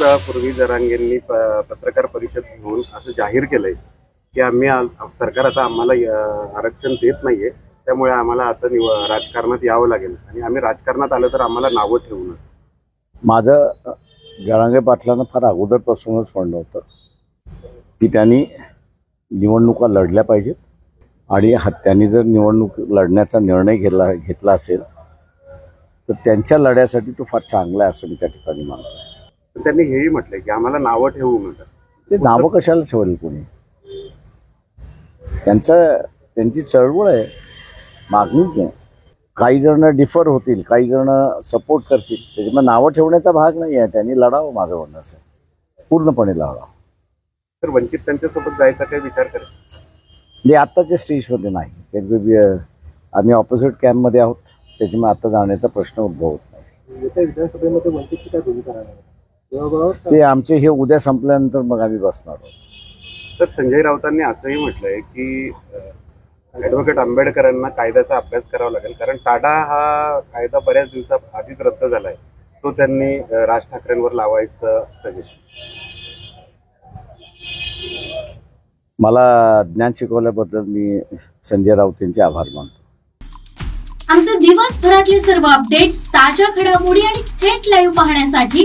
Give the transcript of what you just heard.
दिवसापूर्वी जरांगेंनी प- पत्रकार परिषद घेऊन असं जाहीर केलंय की आम्ही सरकार आता आम्हाला आरक्षण देत नाहीये. त्यामुळे आम्हाला आता निव राजकारणात यावं लागेल. आणि आम्ही राजकारणात आलं तर आम्हाला नावं ठेवू नये माझं जरांगे पाटलांना फार अगोदरपासूनच म्हणणं होतं की त्यांनी निवडणुका लढल्या पाहिजेत आणि हा त्यांनी जर निवडणूक लढण्याचा निर्णय घेतला घेतला असेल तर त्यांच्या लढ्यासाठी तो फार चांगला आहे असं मी त्या ठिकाणी मानतो त्यांनी हेही म्हटलंय की आम्हाला नावं ठेवू नका ते नावं कशाला ठेवलं कोणी? त्यांचं त्यांची चळवळ आहे. मागणीच आहे काही जण डिफर होतील काही जण सपोर्ट करतील. त्याच्यामुळे नावं ठेवण्याचा भाग नाही आहे. त्यांनी लढावं माझं म्हणणं असं. आहे. पूर्णपणे लढावं. तर वंचित त्यांच्यासोबत जायचा काही विचार करेल म्हणजे आत्ताच्या स्टेजमध्ये नाही. आम्ही ऑपोजिट कॅम्पमध्ये आहोत. त्याच्यामुळे आता जाण्याचा प्रश्न उद्भवत नाही. येत्या विधानसभेमध्ये वंचितची काय भूमिका राहणार ते आमचे हे उद्या संपल्यानंतर मग आम्ही बसणार आहोत. तर संजय राऊतांनी असंही म्हटलंय की ऍडव्होकेट आंबेडकरांना कायद्याचा अभ्यास करावा लागेल. कारण टाडा हा कायदा बऱ्याच दिवसा आधीच रद्द झालाय. तो त्यांनी राज ठाकरेंवर लावायचं सजेस्ट मला ज्ञान शिकवल्याबद्दल मी संजय राऊत यांचे आभार मानतो. आमचे दिवसभरातले सर्व अपडेट्स ताज्या घडामोडी आणि थेट लाईव्ह पाहण्यासाठी